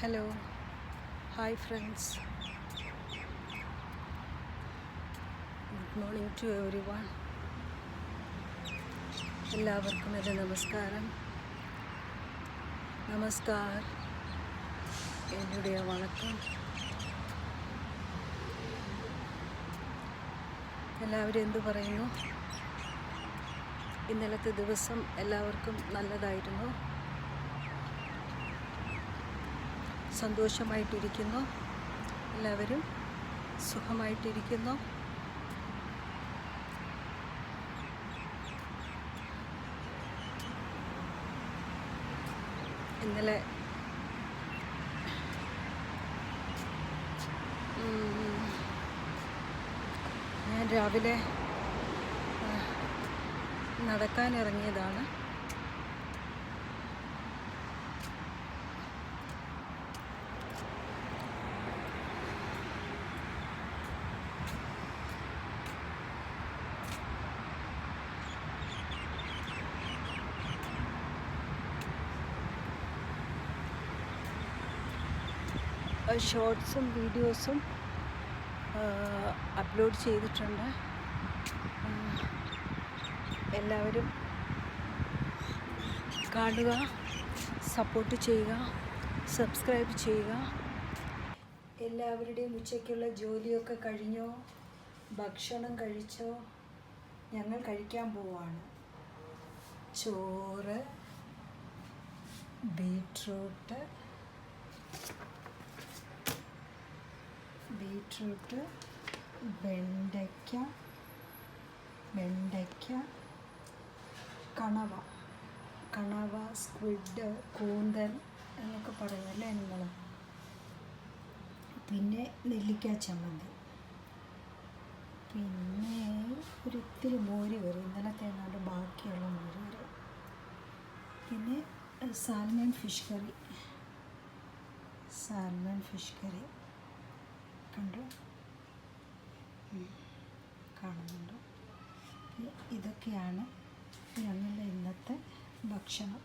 hello hi friends good morning to everyone എല്ലാവർക്കും എൻ്റെ നമസ്കാരം നമസ്കാർ என்னுடைய വണക്കം എല്ലാവരും എന്തു പറയുന്നു ഇന്നലത്തെ ദിവസം എല്ലാവർക്കും നല്ലതായിരുന്നു സന്തോഷമായിട്ടിരിക്കുന്നു. എല്ലാവരും സുഖമായിട്ടിരിക്കുന്നു. ഇന്നലെ ഞാൻ രാവിലെ നടക്കാനിറങ്ങിയതാണ്. ഷോർട്സും വീഡിയോസും അപ്ലോഡ് ചെയ്തിട്ടുണ്ട്. എല്ലാവരും കാണുക സപ്പോർട്ട് ചെയ്യുക സബ്സ്ക്രൈബ് ചെയ്യുക. എല്ലാവരുടെയും ഉച്ചയ്ക്കുള്ള ജോലിയൊക്കെ കഴിഞ്ഞോ? ഭക്ഷണം കഴിച്ചോ? ഞങ്ങൾ കഴിക്കാൻ പോവാണ്. ചോറ് ബീട്രൂട്ട് ബീട്രൂട്ട് വെണ്ടയ്ക്ക വെണ്ടയ്ക്ക കണവ. കണവ സ്ക്വിഡ് കൂന്തൽ എന്നൊക്കെ പറയുമല്ലേ നിങ്ങൾ പിന്നെ നെല്ലിക്ക ചമ്മന്തി. പിന്നെ ഒരിത്തിരി മോരി കറി ഇന്നലത്തെ ഏതാണ്ട് ബാക്കിയുള്ള മോര് കറി പിന്നെ salmon fish curry salmon fish curry കണ്ടു കാണുന്നുണ്ട്. ഇതൊക്കെയാണ് ഞങ്ങളുടെ ഇന്നത്തെ ഭക്ഷണം.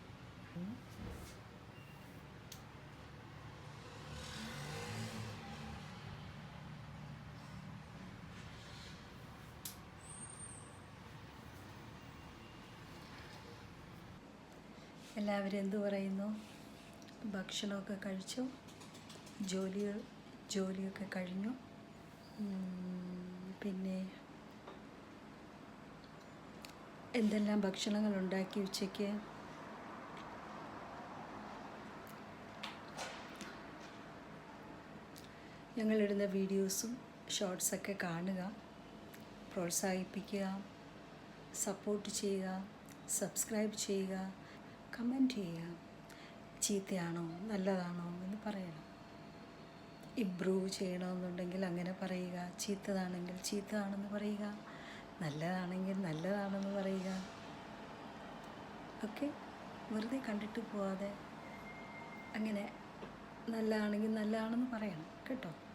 എല്ലാവരും എന്തു പറയുന്നു? ഭക്ഷണമൊക്കെ കഴിച്ചു? ജോലികൾ ജോലിയൊക്കെ കഴിഞ്ഞു. പിന്നെ എന്തെല്ലാം ഭക്ഷണങ്ങൾ ഉണ്ടാക്കി ഉച്ചയ്ക്ക്? ഞങ്ങളിടുന്ന വീഡിയോസും ഷോർട്സൊക്കെ കാണുക പ്രോത്സാഹിപ്പിക്കുക സപ്പോർട്ട് ചെയ്യുക സബ്സ്ക്രൈബ് ചെയ്യുക കമന്റ് ചെയ്യുക. ചീത്തയാണോ? നല്ലതാണോ? എന്ന് പറയണം. ഇമ്പ്രൂവ് ചെയ്യണമെന്നുണ്ടെങ്കിൽ അങ്ങനെ പറയുക. ചീത്തതാണെങ്കിൽ ചീത്തതാണെന്ന് പറയുക. നല്ലതാണെങ്കിൽ നല്ലതാണെന്ന് പറയുക. ഒക്കെ വെറുതെ കണ്ടിട്ട് പോവാതെ അങ്ങനെ നല്ലതാണെങ്കിൽ നല്ലതാണെന്ന് പറയണം. കേട്ടോ?